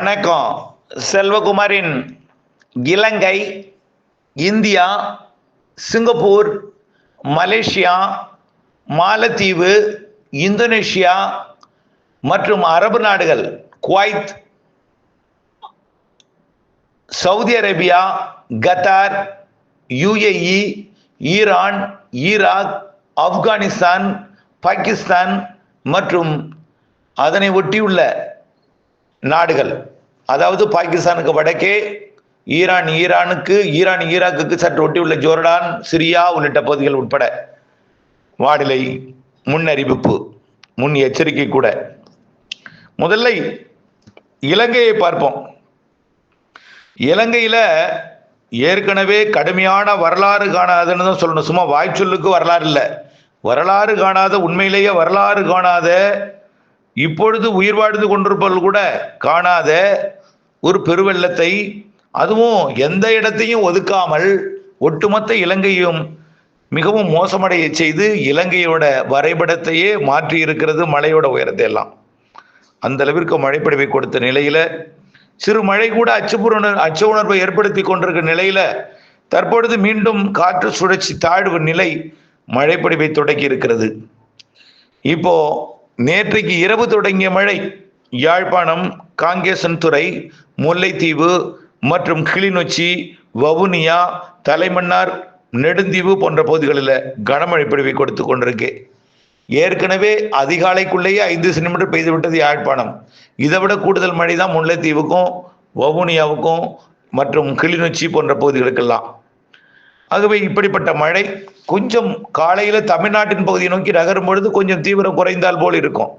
வணக்கம். செல்வகுமாரின் Ilangai India Singapore Malaysia மாலத்தீவு இந்தோனேஷியா மற்றும் அரபு நாடுகள் Kuwait Saudi Arabia Qatar UAE Iran Iraq Afghanistan Pakistan மற்றும் அதனை ஒட்டியுள்ள நாடுகள். அதாவது பாகிஸ்தானுக்கு வடக்கே ஈரான் ஈரானுக்கு ஈரான் ஈராக்குக்கு சற்று ஒட்டியுள்ள ஜோர்டான் சிரியா உள்ளிட்ட பகுதிகள் உட்பட வானிலை முன்னறிவிப்பு முன் எச்சரிக்கை கூட. முதல்ல இலங்கையை பார்ப்போம். இலங்கையில ஏற்கனவே கடுமையான வரலாறு காணாதுன்னு தான் சொல்லணும். சும்மா வாய்ச்சொல்லுக்கு வரலாறு இல்லை. வரலாறு காணாத உண்மையிலேயே வரலாறு காணாத இப்பொழுது உயிர் வாழ்ந்து கொண்டிருப்பவர்கள் கூட காணாத ஒரு பெருவெள்ளத்தை அதுவும் எந்த இடத்தையும் ஒதுக்காமல் ஒட்டுமொத்த இலங்கையும் மிகவும் மோசமடைய செய்து இலங்கையோட வரைபடத்தையே மாற்றி இருக்கிறது மழையோட உயரத்தை எல்லாம். அந்த அளவிற்கு மழைப்படிவை கொடுத்த நிலையில சிறு மழை கூட அச்சுப்புணர் அச்ச உணர்வை ஏற்படுத்தி கொண்டிருக்கிற நிலையில தற்பொழுது மீண்டும் காற்று சுழற்சி தாழ்வு நிலை மழைப்படிவை தொடங்கி இருக்கிறது. இப்போ நேற்றைக்கு இரவு தொடங்கிய மழை யாழ்ப்பாணம் காங்கேசன்துறை முல்லைத்தீவு மற்றும் கிளிநொச்சி வவுனியா தலைமன்னார் நெடுந்தீவு போன்ற பகுதிகளில் கனமழை பொழிவை கொடுத்து கொண்டிருக்கு. ஏற்கனவே அதிகாலைக்குள்ளேயே ஐந்து சென்டிமீட்டர் பெய்து விட்டது யாழ்ப்பாணம். இதை விட கூடுதல் மழை தான் முல்லைத்தீவுக்கும் வவுனியாவுக்கும் மற்றும் கிளிநொச்சி போன்ற பகுதிகளுக்கெல்லாம். ஆகவே இப்படிப்பட்ட மழை கொஞ்சம் காலையில தமிழ்நாட்டின் பகுதியை நோக்கி நகரும் பொழுது கொஞ்சம் தீவிரம் குறைந்தால் போல் இருக்கும்.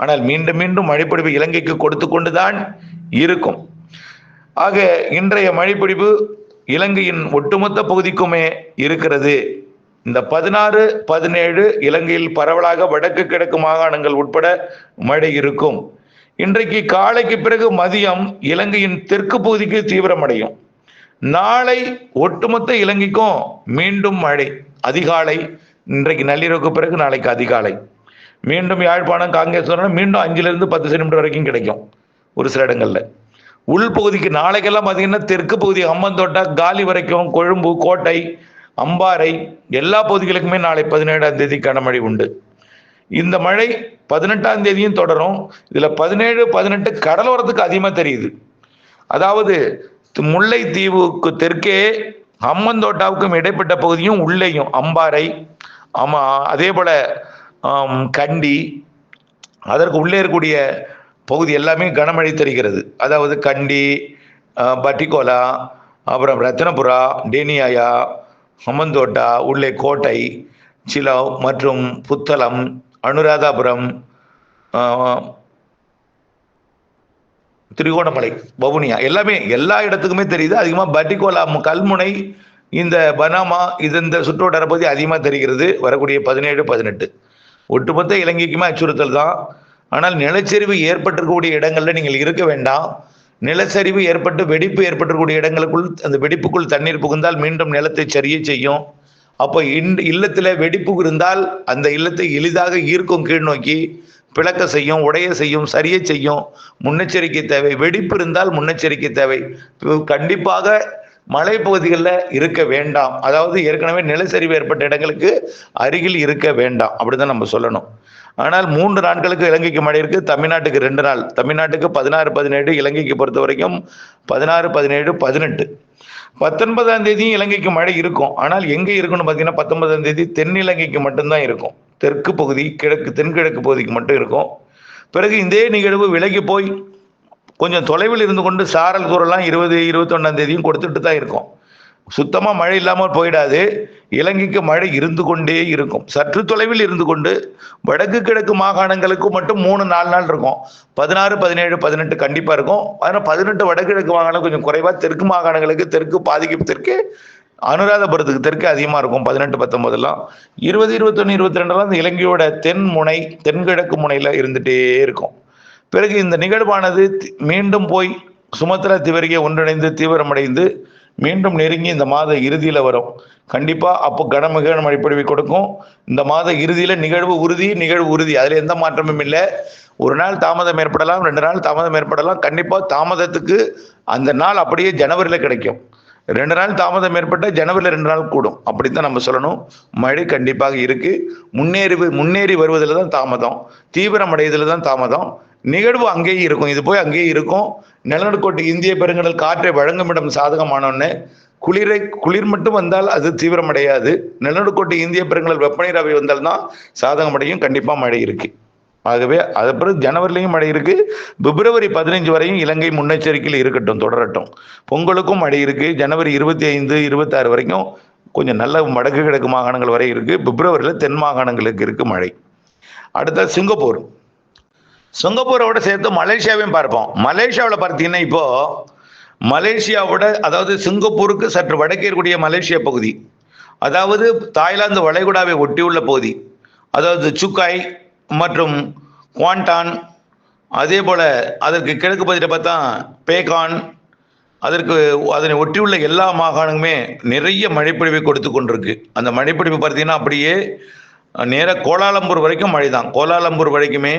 ஆனால் மீண்டும் மீண்டும் மழைப்பிடிப்பு இலங்கைக்கு கொடுத்து கொண்டுதான் இருக்கும். ஆக இன்றைய மழைப்பிடிப்பு இலங்கையின் ஒட்டுமொத்த பகுதிக்குமே இருக்கிறது. இந்த பதினாறு பதினேழு இலங்கையில் பரவலாக வடக்கு கிழக்கு மாகாணங்கள் உட்பட மழை இருக்கும். இன்றைக்கு காலைக்கு பிறகு மதியம் இலங்கையின் தெற்கு பகுதிக்கு தீவிரமடையும். நாளை ஒட்டுமொத்த இலங்கைக்கும் மீண்டும் மழை அதிகாலை இன்றைக்கு நள்ளிரவுக்கு பிறகு நாளைக்கு அதிகாலை. மீண்டும் யாழ்ப்பாணம் காங்கேஸ்வரம் மீண்டும் அஞ்சுலேருந்து பத்து சென்டிமீட்டர் வரைக்கும் கிடைக்கும் ஒரு சில இடங்களில். உள்பகுதிக்கு நாளைக்கெல்லாம் பார்த்தீங்கன்னா தெற்கு பகுதி அம்மந்தோட்டா காலி வரைக்கும் கொழும்பு கோட்டை அம்பாறை எல்லா பகுதிகளுக்குமே நாளை பதினேழாம் தேதி கனமழை உண்டு. இந்த மழை பதினெட்டாம் தேதியும் தொடரும். இதில் பதினேழு பதினெட்டு கடலோரத்துக்கு அதிகமாக தெரியுது. அதாவது முல்லைத்தீவுக்கு தெற்கே அம்மந்தோட்டாவுக்கும் இடைப்பட்ட பகுதியும் உள்ளேயும். அம்பாறை ஆமா அதே போல கண்டி அதற்கு உள்ளே இருக்கக்கூடிய பகுதி எல்லாமே கனமழை தெரிகிறது அதாவது கண்டி பட்டிகோலா பட்டிக்கோலா அப்புறம் ரத்னபுரா டேனியாயா அம்மந்தோட்டா உள்ளே கோட்டை சிலவ் மற்றும் புத்தளம் அனுராதாபுரம் திரிகோணமலை வவுனியா. எல்லாமே எல்லா இடத்துக்குமே தெரியுது. அதிகமாக பட்டிகோலா கல்முனை இந்த பனாமா இது இந்த சுற்றுவட்டார பகுதி அதிகமாக தெரிகிறது. வரக்கூடிய பதினேழு பதினெட்டு. ஒட்டுமொத்த இலங்கைக்குமே அச்சுறுத்தல் தான். ஆனால் நிலச்சரிவு ஏற்பட்டிருக்கக்கூடிய இடங்களில் நீங்கள் இருக்க வேண்டாம். நிலச்சரிவு ஏற்பட்டு வெடிப்பு ஏற்பட்டிருக்கக்கூடிய இடங்களுக்குள் அந்த வெடிப்புக்குள் தண்ணீர் புகுந்தால் மீண்டும் நிலத்தை சரிய செய்யும். அப்போ இன் இல்லத்தில் வெடிப்பு இருந்தால் அந்த இல்லத்தை எளிதாக ஈர்க்கும் கீழ் நோக்கி பிளக்க செய்யும் உடைய செய்யும் சரிய செய்யும் முன்னெச்சரிக்கை தேவை. வெடிப்பு இருந்தால் முன்னெச்சரிக்கை தேவை. கண்டிப்பாக மலைப்பகுதிகளில் இருக்க வேண்டாம். அதாவது ஏற்கனவே நிலச்சரிவு ஏற்பட்ட இடங்களுக்கு அருகில் இருக்க வேண்டாம். அப்படிதான் நம்ம சொல்லணும். ஆனால் மூன்று நாட்களுக்கு இலங்கைக்கு மழை இருக்கு. தமிழ்நாட்டுக்கு ரெண்டு நாள். தமிழ்நாட்டுக்கு பதினாறு பதினேழு இலங்கைக்கு பொறுத்த வரைக்கும் பதினாறு பதினேழு பதினெட்டு. பத்தொன்பதாம் தேதியும் இலங்கைக்கு மழை இருக்கும். ஆனால் எங்கே இருக்குன்னு பார்த்தீங்கன்னா பத்தொன்பதாம் தேதி தென் இலங்கைக்கு மட்டும்தான் இருக்கும். தெற்கு பகுதி கிழக்கு தென்கிழக்கு பகுதிக்கு மட்டும் இருக்கும். பிறகு இதே நிகழ்வு விலகி போய் கொஞ்சம் தொலைவில் இருந்து கொண்டு சாரல் குரலாம் இருபது இருபத்தொன்னாம் தேதியும் கொடுத்துட்டு தான் இருக்கும். சுத்தமாக மழை இல்லாமல் போயிடாது. இலங்கைக்கு மழை இருந்து கொண்டே இருக்கும். சற்று தொலைவில் இருந்து கொண்டு வடக்கு கிழக்கு மாகாணங்களுக்கு மட்டும் மூணு நாலு நாள் இருக்கும். பதினாறு பதினேழு பதினெட்டு கண்டிப்பாக இருக்கும். ஆனால் பதினெட்டு வடகிழக்கு மாகாணம் கொஞ்சம் குறைவா தெற்கு மாகாணங்களுக்கு தெற்கு பாதிக்கு தெற்கு அனுராதபுரத்துக்கு தெற்கு அதிகமாக இருக்கும் பதினெட்டு பத்தொன்பதுலாம் இருபது இருபத்தொன்னு இருபத்தி ரெண்டுலாம் இந்த இலங்கையோட தென் முனை தென்கிழக்கு முனையில் இருந்துகிட்டே இருக்கும். பிறகு இந்த நிகழ்வானது மீண்டும் போய் சுமத்ரா திவரிகை ஒன்றிணைந்து தீவிரமடைந்து மீண்டும் நெருங்கி இந்த மாத இறுதியில் வரும். கண்டிப்பாக அப்போ கனமிக மழைப்பொழிவை கொடுக்கும். இந்த மாத இறுதியில் நிகழ்வு உறுதி நிகழ்வு உறுதி. அதில் எந்த மாற்றமும் இல்லை. ஒரு நாள் தாமதம் ஏற்படலாம் ரெண்டு நாள் தாமதம் ஏற்படலாம். கண்டிப்பாக தாமதத்துக்கு அந்த நாள் அப்படியே ஜனவரியில் கிடைக்கும். ரெண்டு நாள் தாமதம் ஏற்பட்ட ஜனவரியில் ரெண்டு நாள் கூடும். அப்படித்தான் நம்ம சொல்லணும். மழை கண்டிப்பாக இருக்கு. முன்னேறி முன்னேறி வருவதில் தான் தாமதம். தீவிரம் அடைவதில் தான் தாமதம். நிகழ்வு அங்கேயே இருக்கும். இது போய் அங்கேயே இருக்கும். நிலநடுக்கோட்டு இந்திய பெருங்கடல் காற்றை வழங்கும் இடம் சாதகமானோன்னு. குளிரை குளிர் மட்டும் வந்தால் அது தீவிரமடையாது நிலநடுக்கோட்டு இந்திய பெருங்கடல் வெப்பநீர் அவை வந்தால் தான் சாதகமடையும். கண்டிப்பாக மழை இருக்குது ஆகவே அது பிறகு ஜனவரிலையும் மழை இருக்கு. பிப்ரவரி பதினஞ்சு வரையும் இலங்கை முன்னெச்சரிக்கையில் இருக்கட்டும் தொடரட்டும். பொங்கலுக்கும் மழை இருக்கு. ஜனவரி இருபத்தி ஐந்து இருபத்தாறு வரைக்கும் கொஞ்சம் நல்ல வடக்கு கிழக்கு மாகாணங்கள் வரை இருக்கு. பிப்ரவரியில் தென் மாகாணங்களுக்கு இருக்கு மழை. அடுத்த சிங்கப்பூர். சிங்கப்பூரோட சேர்த்து மலேசியாவையும் பார்ப்போம். மலேசியாவில் பார்த்தீங்கன்னா இப்போ மலேசியாவோட அதாவது சிங்கப்பூருக்கு சற்று வடக்கே இருக்கக்கூடிய மலேசிய பகுதி அதாவது தாய்லாந்து வளைகுடாவை ஒட்டியுள்ள பகுதி அதாவது சுக்காய் மற்றும் குவாண்டான் அதே போல் அதற்கு கிழக்கு பகுதியில் பார்த்தா பேகான் அதற்கு அதனை ஒட்டியுள்ள எல்லா மாகாணங்களுமே நிறைய மழைப்பொழிவை கொடுத்து கொண்டிருக்கு. அந்த மழைப்பொழிவு பார்த்தீங்கன்னா அப்படியே நேராக கோலாலம்பூர் வரைக்கும் மழை தான் கோலாலம்பூர் வரைக்குமே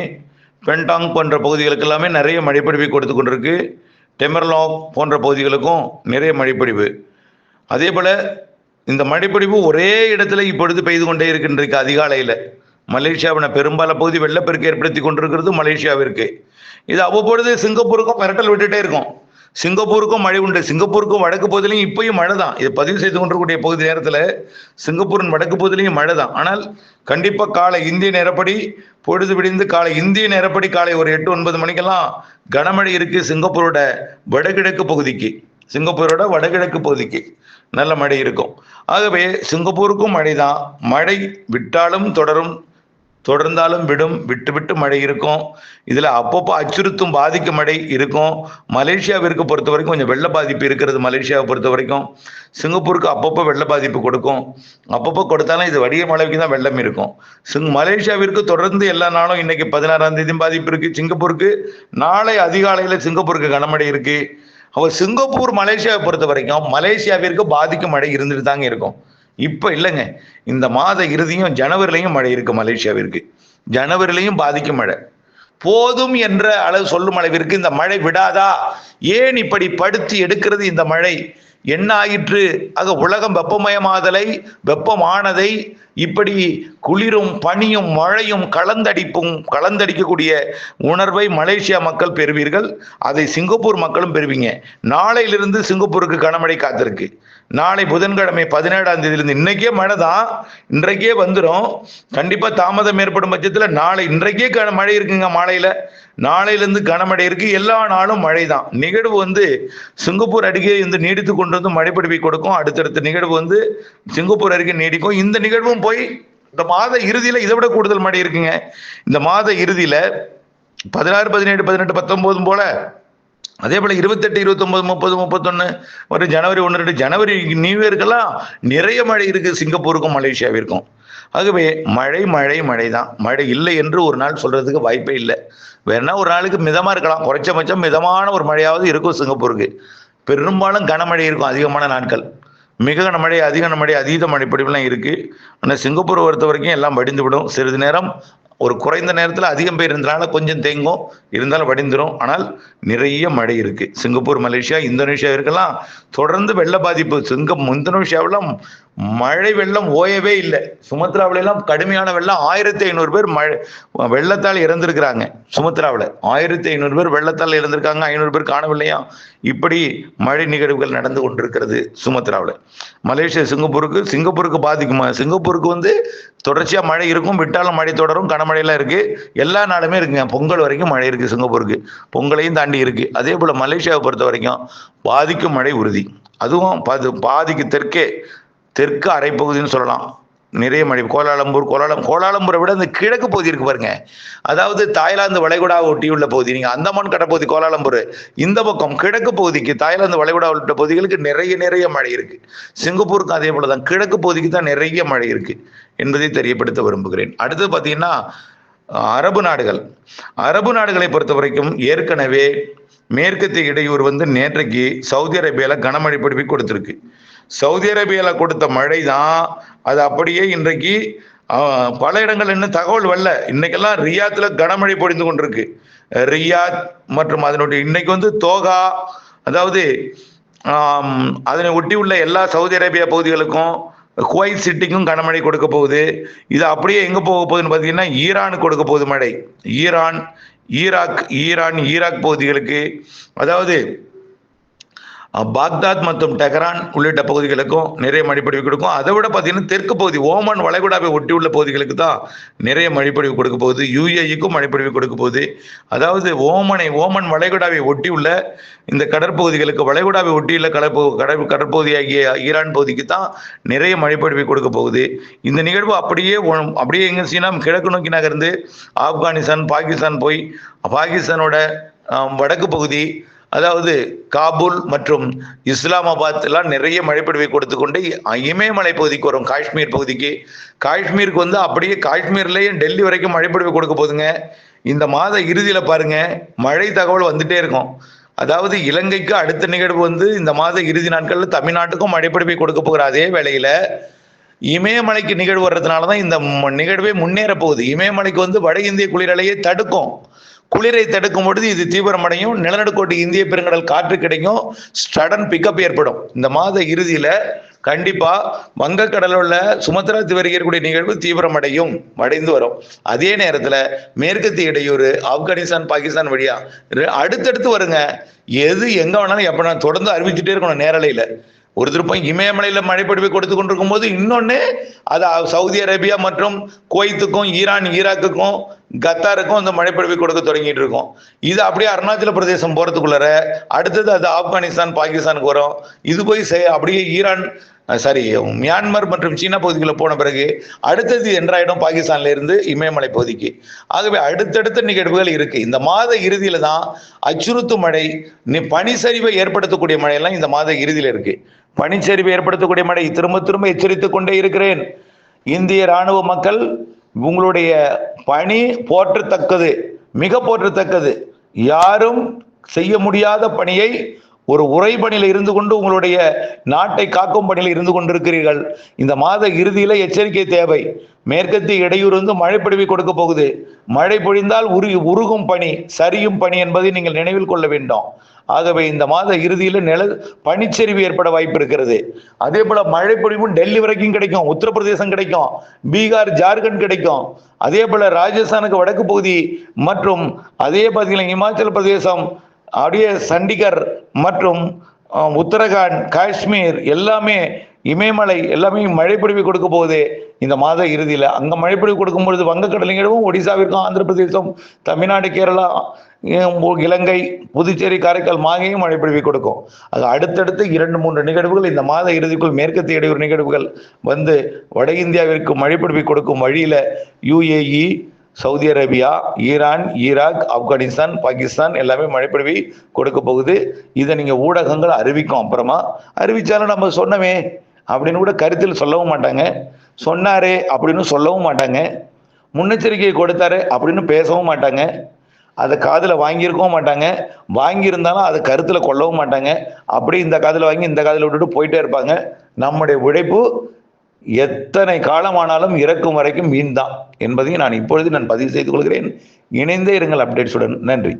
பென்டாங் போன்ற பகுதிகளுக்கு எல்லாமே நிறைய மழைப்பொழிவை கொடுத்து கொண்டிருக்கு. டெமர்லாக் போன்ற பகுதிகளுக்கும் நிறைய மழைப்பொழிவு. அதே போல் இந்த மழைப்பொழிவு ஒரே இடத்துல இப்பொழுது பெய்து கொண்டே இருக்கின்றிருக்கு அதிகாலையில். மலேசியாவின பெரும்பால பகுதி வெள்ளப்பெருக்கு ஏற்படுத்தி கொண்டிருக்கிறது மலேசியாவிற்கு. இது அவ்வப்பொழுது சிங்கப்பூருக்கும் மிரட்டல் விட்டுட்டே இருக்கும். சிங்கப்பூருக்கும் மழை உண்டு. சிங்கப்பூருக்கும் வடக்கு பகுதியிலையும் இப்பயும் மழை தான் இது பதிவு செய்து கொண்டிருக்கக்கூடிய பகுதி நேரத்தில் சிங்கப்பூரின் வடக்கு பகுதியிலையும் மழை தான் ஆனால் கண்டிப்பாக காலை இந்திய நேரப்படி பொழுது விடிந்து காலை இந்திய நேரப்படி காலை ஒரு எட்டு ஒன்பது மணிக்கெல்லாம் கனமழை இருக்கு சிங்கப்பூரோட வடகிழக்கு பகுதிக்கு. சிங்கப்பூரோட வடகிழக்கு பகுதிக்கு நல்ல மழை இருக்கும். ஆகவே சிங்கப்பூருக்கும் மழை தான் மழை விட்டாலும் தொடரும். தொடர்ந்தாலும் விடும் விட்டு விட்டு மழை இருக்கும். இதில் அப்பப்போ அச்சுறுத்தும் பாதிக்கும் மழை இருக்கும். மலேசியாவிற்கு பொறுத்த வரைக்கும் கொஞ்சம் வெள்ள பாதிப்பு இருக்கிறது மலேசியாவை பொறுத்த வரைக்கும் சிங்கப்பூருக்கு அப்பப்போ வெள்ள பாதிப்பு கொடுக்கும். அப்பப்போ கொடுத்தாலும் இது வடிய மழைக்கு தான் வெள்ளம் இருக்கும். சிங் மலேசியாவிற்கு தொடர்ந்து எல்லா நாளும் இன்னைக்கு பதினாறாம் தேதி பாதிப்பு இருக்குது சிங்கப்பூருக்கு நாளை அதிகாலையில் சிங்கப்பூருக்கு கனமழை இருக்குது அவர் சிங்கப்பூர் மலேசியாவை பொறுத்த வரைக்கும் மலேசியாவிற்கு பாதிக்கும் மழை இருந்துட்டு தாங்க இருக்கும். இப்போ இல்லைங்க. இந்த மாத இறுதியும் ஜனவரிலையும் மழை இருக்குது மலேசியாவிற்கு. ஜனவரிலையும் பாதிக்கும் மழை. போதும் என்ற அளவு சொல்லும் அளவிற்கு இந்த மழை விடாதா? ஏன் இப்படி படுத்தி எடுக்கிறது இந்த மழை? என்ன ஆயிற்று ஆக உலகம் வெப்பமயமாதலை வெப்பமானதை இப்படி குளிரும் பனியும் மழையும் கலந்தடிப்பும் கலந்தடிக்கக்கூடிய உணர்வை மலேசியா மக்கள் பெறுவீர்கள். அதை சிங்கப்பூர் மக்களும் பெறுவீங்க. நாளையிலிருந்து சிங்கப்பூருக்கு கனமழை காத்திருக்கு. நாளை புதன்கிழமை பதினேழாம் தேதியிலிருந்து இன்னைக்கே மழை தான். இன்றைக்கே வந்துடும் கண்டிப்பாக தாமதம் ஏற்படும் பட்சத்தில் நாளை இன்றைக்கே கன மழை இருக்குங்க மாலையில். நாளையிலேருந்து கனமழை இருக்குது எல்லா நாளும் மழை தான். நிகழ்வு வந்து சிங்கப்பூர் அருகே இருந்து நீடித்து கொண்டு வந்து மழைப்பிடிப்பை கொடுக்கும். அடுத்தடுத்த நிகழ்வு வந்து சிங்கப்பூர் அருகே நீடிக்கும். இந்த நிகழ்வும் போய் இந்த மாத இறுதியில இதை விட கூடுதல் மழை இருக்குங்க. இந்த மாத இறுதியில பதினாறு பதினேழு பதினெட்டு பத்தொன்பதும் போல அதே போல இருபத்தெட்டு இருபத்தொன்பது முப்பது முப்பத்தொன்னு ஒரு ஜனவரி ஒன்று ரெண்டு ஜனவரி நியூ இயர்க்கெல்லாம் நிறைய மழை இருக்கு. சிங்கப்பூருக்கும் மலேசியாவிற்கும். ஆகவே மழை மழை மழை தான் மழை இல்லை என்று ஒரு நாள் சொல்றதுக்கு வாய்ப்பே இல்லை. வேணா ஒரு நாளுக்கு மிதமா இருக்கலாம். குறைச்சபட்சம் மிதமான ஒரு மழையாவது இருக்கும் சிங்கப்பூருக்கு. பெரும்பாலும் கனமழை இருக்கும். அதிகமான நாட்கள். மிக கனமழை அதிக கனமழை அதீத மழை இருக்குது ஆனால் சிங்கப்பூரை பொறுத்த வரைக்கும் எல்லாம் வடிந்து விடும் சிறிது நேரம் ஒரு குறைந்த நேரத்தில் அதிகம் பேர் இருந்தனால கொஞ்சம் தேங்கும். இருந்தாலும் வடிந்துடும் ஆனால் நிறைய மழை இருக்குது சிங்கப்பூர் மலேசியா இந்தோனேஷியா இருக்கலாம். தொடர்ந்து வெள்ள பாதிப்பு. சிங்கம் இந்தோனேஷியாவெல்லாம் மழை வெள்ளம் ஓயவே இல்லை. சுமத்ராவில எல்லாம் கடுமையான வெள்ளம். ஆயிரத்தி ஐநூறு பேர் மழை வெள்ளத்தால் இறந்திருக்கிறாங்க சுமத்ராவில். ஆயிரத்தி ஐநூறு பேர் வெள்ளத்தால் இறந்திருக்காங்க. ஐநூறு பேர் காணவில்லையா? இப்படி மழை நிகழ்வுகள் நடந்து கொண்டிருக்கிறது சுமத்ராவில். மலேசியா சிங்கப்பூருக்கு சிங்கப்பூருக்கு பாதிக்குமா சிங்கப்பூருக்கு வந்து தொடர்ச்சியாக மழை இருக்கும். விட்டாலும் மழை தொடரும். கனமழையெல்லாம் இருக்குது எல்லா நாளுமே இருக்குங்க. பொங்கல் வரைக்கும் மழை இருக்குது சிங்கப்பூருக்கு. பொங்கலையும் தாண்டி இருக்குது அதே போல் மலேசியாவை பொறுத்த வரைக்கும் பாதிக்கும் மழை உறுதி. அதுவும் பாது பாதிக்கு தெற்கே தெற்கு அரைப்பகுதின்னு சொல்லலாம். நிறைய மழை கோலாலம்பூர் கோலாலம் கோலாலம்பூரை விட இந்த கிழக்கு பகுதி இருக்கு பாருங்க. அதாவது தாய்லாந்து வளைகுடா ஒட்டியுள்ள பகுதி. நீங்க அந்தமான் கடப்பகுதி கோலாலம்பூர் இந்த பக்கம் கிழக்கு பகுதிக்கு தாய்லாந்து வளைகுடா உள்ள பகுதிகளுக்கு நிறைய நிறைய மழை இருக்கு. சிங்கப்பூருக்கு அதே போலதான் கிழக்கு பகுதிக்கு தான் நிறைய மழை இருக்கு என்பதை தெரியப்படுத்த விரும்புகிறேன். அடுத்து பார்த்தீங்கன்னா அரபு நாடுகள். அரபு நாடுகளை பொறுத்த வரைக்கும் ஏற்கனவே மேற்கத்திய இடையூறு வந்து நேற்றைக்கு சவுதி அரேபியாவில் கனமழை பிடிப்பி கொடுத்துருக்கு. சவுதி அரேபியாவில் கொடுத்த மழை தான் அது அப்படியே இன்றைக்கு பல இடங்கள் இன்னும் தகவல் வரல. இன்னைக்கெல்லாம் ரியாத்தில் கனமழை பொழிந்து கொண்டிருக்கு. ரியாத் மற்றும் அதனுடைய இன்னைக்கு வந்து தோகா அதாவது அதனை ஒட்டி உள்ள எல்லா சவுதி அரேபியா பகுதிகளுக்கும் குவைத் சிட்டிக்கும் கனமழை கொடுக்க போகுது. இது அப்படியே எங்கே போக போகுதுன்னு பார்த்தீங்கன்னா ஈரானுக்கு கொடுக்க போகுது மழை. ஈரான் ஈராக் ஈரான் ஈராக் பகுதிகளுக்கு. அதாவது பாக்தாத் மற்றும் டெஹரான் உள்ளிட்ட பகுதிகளுக்கும் நிறைய மழைப்பொழிவு கொடுக்கும். அதை விட பார்த்தீங்கன்னா தெற்கு பகுதி ஓமன் வளைகுடாவை ஒட்டியுள்ள பகுதிகளுக்கு தான் நிறைய மழைப்பொழிவு கொடுக்க போகுது. யுஏஇக்கும் மழைப்பொழிவு கொடுக்க போகுது. அதாவது ஓமனை ஓமன் வளைகுடாவை ஒட்டியுள்ள இந்த கடற்பகுதிகளுக்கு வளைகுடாவை ஒட்டியுள்ள கடற்பகு கடற் கடற்பகுதியாகிய ஈரான் பகுதிக்கு தான் நிறைய மழைப்பொழிவை கொடுக்க போகுது. இந்த நிகழ்வு அப்படியே அப்படியே எங்கே சீனா கிழக்கு நோக்கி நகர்ந்து ஆப்கானிஸ்தான் பாகிஸ்தான் போய் பாகிஸ்தானோட வடக்கு பகுதி அதாவது காபூல் மற்றும் இஸ்லாமாபாத் எல்லாம் நிறைய மழைப்பொழிவை கொடுத்து கொண்டு இமயமலை பகுதிக்கு வரும். காஷ்மீர் பகுதிக்கு. காஷ்மீருக்கு வந்து அப்படியே காஷ்மீர்லேயும் டெல்லி வரைக்கும் மழைப்பொழிவு கொடுக்க போகுதுங்க. இந்த மாத இறுதியில பாருங்க மழை தகவல் வந்துட்டே இருக்கும். அதாவது இலங்கைக்கு அடுத்த நிகழ்வு வந்து இந்த மாத இறுதி நாட்களில் தமிழ்நாட்டுக்கும் மழைப்பிடிப்பை கொடுக்க போகிற அதே வேளையில இமயமலைக்கு நிகழ்வு வர்றதுனால தான் இந்த ம- நிகழ்வே முன்னேற போகுது. இமயமலைக்கு வந்து வட இந்திய குளிரலையே தடுக்கும். குளிரை தடுக்கும் பொழுது இது தீவிரமடையும். நிலநடுக்கோட்டு இந்திய பெருங்கடல் காற்று கிடைக்கும். சடன் பிக்கப் ஏற்படும். இந்த மாத இறுதியில கண்டிப்பா வங்கக்கடலில் உள்ள சுமத்ரா வருகிறக்கூடிய நிகழ்வு தீவிரமடையும் அடைந்து வரும். அதே நேரத்துல மேற்கத்திய இடையூறு ஆப்கானிஸ்தான் பாகிஸ்தான் வழியா அடுத்தடுத்து வருங்க. எது எங்க வேணாலும் எப்ப வேணாலும் தொடர்ந்து அறிவிச்சுட்டே இருக்கணும் நேரலையில. ஒரு திருப்பம் இமயமலையில் மழைப்பொழிவை கொடுத்து கொண்டிருக்கும் போது இன்னொன்று அது சவுதி அரேபியா மற்றும் குவைத்துக்கும் ஈரான் ஈராக்குக்கும் கத்தாருக்கும் அந்த மழைப்பொழிவை கொடுக்க தொடங்கிட்டு இருக்கோம். இது அப்படியே அருணாச்சல பிரதேசம் போகிறதுக்குள்ளார அடுத்தது அது ஆப்கானிஸ்தான் பாகிஸ்தானுக்கு வரும். இது போய் அப்படியே ஈரான் சாரி மியான்மர் மற்றும் சீனா பகுதிகளில் போன பிறகு அடுத்தது என்றாயிடும் பாகிஸ்தான்ல இருந்து இமயமலை பகுதிக்கு. ஆகவே அடுத்தடுத்த நிகழ்வுகள் இருக்கு. இந்த மாத இறுதியில தான் அச்சுறுத்தும் மழை நி- பனிச்சரிவை ஏற்படுத்தக்கூடிய மழையெல்லாம் இந்த மாத இறுதியில இருக்கு. பனிச்சரிவை ஏற்படுத்தக்கூடிய மழை திரும்ப திரும்ப எச்சரித்துக் கொண்டே இருக்கிறேன். இந்திய ராணுவ மக்கள் உங்களுடைய பணி போற்றத்தக்கது மிக போற்றத்தக்கது. யாரும் செய்ய முடியாத பணியை ஒரு உறைபணியில் இருந்து கொண்டு உங்களுடைய நாட்டை காக்கும் பணியில் இருந்து கொண்டிருக்கிறீர்கள். இந்த மாத இறுதியில எச்சரிக்கை தேவை. மேற்கத்திய இடையூறு வந்து மழை பொழிவை கொடுக்க போகுது. மழை பொழிந்தால் உரு உருகும் பனி சரியும் பனி என்பதை நீங்கள் நினைவில் கொள்ள வேண்டும். ஆகவே இந்த மாத இறுதியில நில பனிச்சரிவு ஏற்பட வாய்ப்பு இருக்கிறது. அதே போல மழை பொழிவும் டெல்லி வரைக்கும் கிடைக்கும் உத்தரப்பிரதேசம் கிடைக்கும் பீகார் ஜார்க்கண்ட் கிடைக்கும். அதே போல ராஜஸ்தானுக்கு வடக்கு பகுதி மற்றும் அதே பார்த்தீங்கன்னா இமாச்சல பிரதேசம் அப்படியே சண்டிகர் மற்றும் உத்தரகாண்ட் காஷ்மீர் எல்லாமே இமயமலை எல்லாமே மழைப்பொழிவு கொடுக்க போகுது. இந்த மாத இறுதியில் அங்கே மழைப்பொழிவு கொடுக்கும் பொழுது வங்கக்கடல் நிகழ்வும் ஒடிசாவிற்கும் ஆந்திர பிரதேசம் தமிழ்நாடு கேரளா இலங்கை புதுச்சேரி காரைக்கால் மாகையும் மழைப்பொழிவை கொடுக்கும். அது அடுத்தடுத்து இரண்டு மூன்று நிகழ்வுகள் இந்த மாத இறுதிக்குள் மேற்கத்திய இடையூறு நிகழ்வுகள் வந்து வட இந்தியாவிற்கு மழைப்பொழிவை கொடுக்கும் வழியில் UAE Saudi Arabia Iran Iraq Afghanistan Pakistan எல்லாமே மழைப்பொழிவை கொடுக்க போகுது. இதை நீங்கள் ஊடகங்கள் அறிவிக்கும் அப்புறமா அறிவித்தாலும் நம்ம சொன்னமே அப்படின்னு கூட கருத்தில் சொல்லவும் மாட்டாங்க. சொன்னாரே அப்படின்னு சொல்லவும் மாட்டாங்க. முன்னெச்சரிக்கையை கொடுத்தாரு அப்படின்னு பேசவும் மாட்டாங்க. அதை காதில் வாங்கியிருக்கவும் மாட்டாங்க. வாங்கியிருந்தாலும் அதை கருத்தில் கொள்ளவும் மாட்டாங்க. அப்படி இந்த காதில் வாங்கி இந்த காதில் விட்டுட்டு போயிட்டே இருப்பாங்க. நம்முடைய உழைப்பு எத்தனை காலமானாலும் இறக்கும் வரைக்கும் மீன் தான் என்பதையும் நான் இப்பொழுது நான் பதிவு செய்து கொள்கிறேன். இணைந்தே இருங்கள் அப்டேட்ஸுடன் நன்றி.